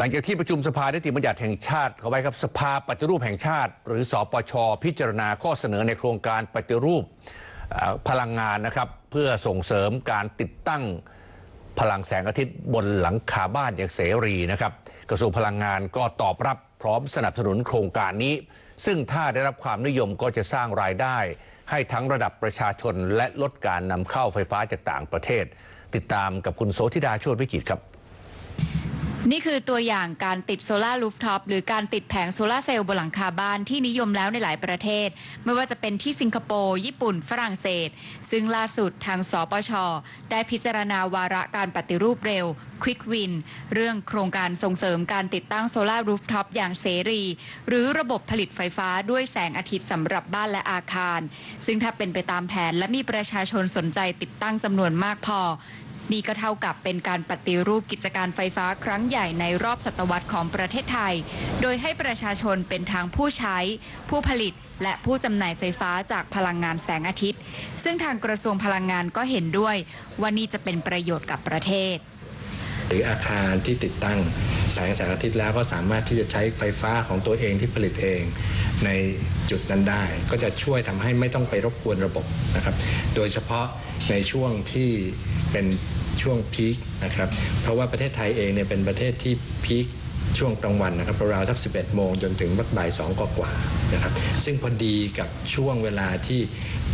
หลังจากที่ประชุมสภานิติบัญญัติแห่งชาติเขาไว้ครับสภาปฏิรูปแห่งชาติ หรือสอปช พิจารณาข้อเสนอในโครงการปฏิรูปพลังงานนะครับ เพื่อส่งเสริมการติดตั้งพลังแสงอาทิตย์บนหลังคาบ้านอย่างเสรีนะครับ กระทรวงพลังงานก็ตอบรับพร้อมสนับสนุนโครงการนี้ ซึ่งถ้าได้รับความนิยมก็จะสร้างรายได้ ให้ทั้งระดับประชาชนและลดการนำเข้าไฟฟ้าจากต่างประเทศ ติดตามกับคุณโสธิดาโชติวิจิตครับ นี่คือตัวอย่างการติดโซลารูฟท็อปหรือการติดแผงโซลาร์เซลล์บนหลังคาบ้านที่นิยมแล้วในหลายประเทศ ไม่ว่าจะเป็นที่สิงคโปร์ ญี่ปุ่น ฝรั่งเศส ซึ่งล่าสุดทางสปช ได้พิจารณาวาระการปฏิรูปเร็ว Quick Win เรื่องโครงการส่งเสริมการติดตั้งโซลารูฟท็อปอย่างเสรี หรือระบบผลิตไฟฟ้าด้วยแสงอาทิตย์สำหรับบ้านและอาคาร ซึ่งถ้าเป็นไปตามแผนและมีประชาชนสนใจติดตั้งจำนวนมากพอ นี่ก็เท่ากับเป็นการปฏิรูปกิจการไฟฟ้าครั้งใหญ่ในรอบศตวรรษของประเทศไทย โดยให้ประชาชนเป็นทางผู้ใช้ ผู้ผลิต และผู้จำหน่ายไฟฟ้าจากพลังงานแสงอาทิตย์ ซึ่งทางกระทรวงพลังงานก็เห็นด้วยว่านี่จะเป็นประโยชน์กับประเทศ หรืออาคารที่ติดตั้งแสงแสงอาทิตย์แล้วก็สามารถที่จะใช้ไฟฟ้าของตัวเองที่ผลิตเองในจุดนั้นได้ ก็จะช่วยทำให้ไม่ต้องไปรบกวนระบบนะครับ โดยเฉพาะในช่วงที่เป็นช่วงพีคนะครับ เพราะว่าประเทศไทยเองเนี่ยเป็นประเทศที่พีค ช่วงกลางวันนะครับราวๆสัก11 โมงจนถึงบักบ่าย2กว่าๆนะครับซึ่งพอดีกับช่วงเวลาที่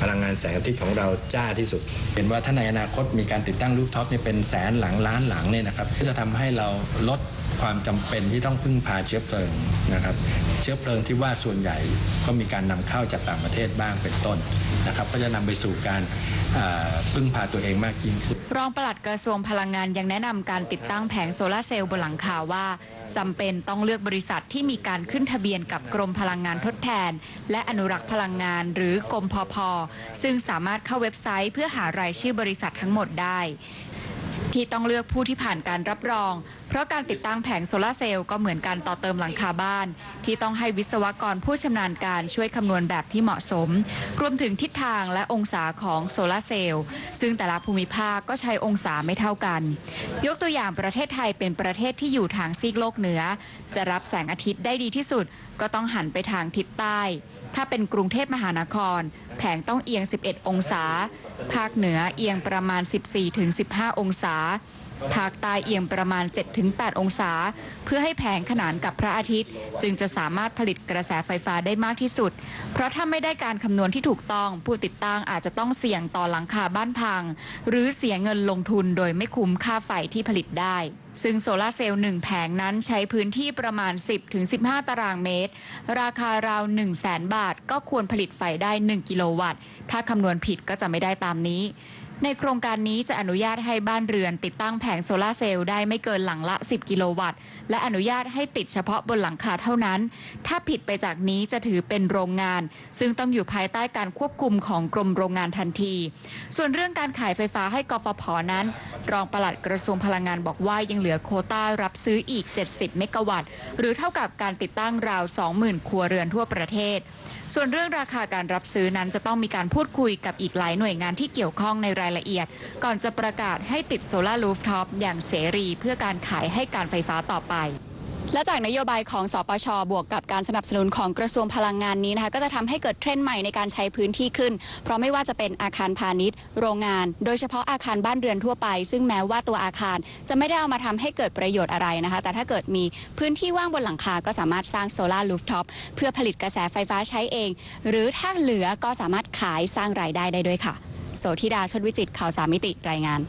พลังงานแสงอาทิตย์ของเราจ้าที่สุด เห็นว่าถ้าในอนาคตมีการติดตั้งรูปท็อปเนี่ยเป็นแสนหลังล้านหลังเนี่ยนะครับก็จะทำให้เราลดความจำเป็นที่ต้องพึ่งพาเชื้อเพลิงนะครับเชื้อเพลิงที่ว่าส่วนใหญ่ก็มีการนำเข้าจากต่างประเทศบ้างเป็นต้นนะครับก็จะนำไปสู่การพึ่งพาตัวเองมากยิ่งขึ้นรองปลัดกระทรวงพลังงานยังแนะนำการติดตั้งแผงโซลาร์เซลล์บนหลังคาว่าจะำเป็นต้องเลือกบริษัทที่มีการขึ้นทะเบียนกับกรมพลังงานทดแทน และอนุรักษ์พลังงานหรือกรมพพซึ่งสามารถเข้าเว็บไซต์ เพื่อหารายชื่อบริษัททั้งหมดได้ ที่ต้องเลือกผู้ที่ผ่านการรับรอง เพราะการติดตั้งแผงโซลาร์เซลล์ก็เหมือนการต่อเติมหลังคาบ้าน ที่ต้องให้วิศวกรผู้ชำนาญการช่วยคำนวณแบบที่เหมาะสม รวมถึงทิศทางและองศาของโซลาร์เซลล์ ซึ่งแต่ละภูมิภาคก็ใช้องศาไม่เท่ากัน ยกตัวอย่างประเทศไทยเป็นประเทศที่อยู่ทางซีกโลกเหนือ จะรับแสงอาทิตย์ได้ดีที่สุด ก็ต้องหันไปทางทิศใต้ ถ้าเป็นกรุงเทพมหานคร แผงต้องเอียง 11 องศา ภาคเหนือเอียงประมาณ 14-15 องศา啥ภาคใต้เอียงประมาณ 7-8 องศา เพื่อให้แผงขนานกับพระอาทิตย์ จึงจะสามารถผลิตกระแสไฟฟ้าได้มากที่สุด เพราะถ้าไม่ได้การคำนวณที่ถูกต้อง ผู้ติดตั้งอาจจะต้องเสี่ยงต่อหลังคาบ้านพัง หรือเสียเงินลงทุนโดยไม่คุ้มค่าไฟที่ผลิตได้ ซึ่งโซลาร์เซลล์หนึ่งแผงนั้นใช้พื้นที่ประมาณ 10-15 ตารางเมตร ราคาราว 1 0 0 0 0แบาท ก็ควรผลิตไฟได้ 1 กิโลวัตต์ ถ้าคำนวณผิดก็จะไม่ได้ตามนี้ ในโครงการนี้จะอนุญาตให้บ้านเรือนติดตั้งแผงโซลาร์เซลล์ได้ไม่เกินหลังละ 10 กิโลวัตต์ และอนุญาตให้ติดเฉพาะบนหลังคาเท่านั้น ถ้าผิดไปจากนี้จะถือเป็นโรงงาน ซึ่งต้องอยู่ภายใต้การควบคุมของกรมโรงงานทันที ส่วนเรื่องการขายไฟฟ้าให้กฟผนั้น รองปลัดกระทรวงพลังงานบอกว่ายังเหลือโคต้ารับซื้ออีก 70 เมกะวัตต์ หรือเท่ากับการติดตั้งราว 20,000 ครัวเรือนทั่วประเทศส่วนเรื่องราคาการรับซื้อนั้นจะต้องมีการพูดคุยกับอีกหลายหน่วยงานที่เกี่ยวข้องในรายละเอียด ก่อนจะประกาศให้ติดโซลาร์รูฟท็อปอย่างเสรีเพื่อการขายให้การไฟฟ้าต่อไปและจากนโยบายของสปช บวกกับการสนับสนุนของกระทรวงพลังงานนี้นะคะก็จะทำให้เกิดเทรนด์ใหม่ในการใช้พื้นที่ขึ้น เพราะไม่ว่าจะเป็นอาคารพาณิชย์ โรงงาน โดยเฉพาะอาคารบ้านเรือนทั่วไป ซึ่งแม้ว่าตัวอาคารจะไม่ได้เอามาทำให้เกิดประโยชน์อะไรนะคะ แต่ถ้าเกิดมีพื้นที่ว่างบนหลังคา ก็สามารถสร้างโซลาร์รูฟท็อปเพื่อผลิตกระแสไฟฟ้าใช้เอง หรือถ้าเหลือก็สามารถขายสร้างรายได้ได้ด้วยค่ะ โสธิดาชดวิจิตข่าวสามมิติรายงาน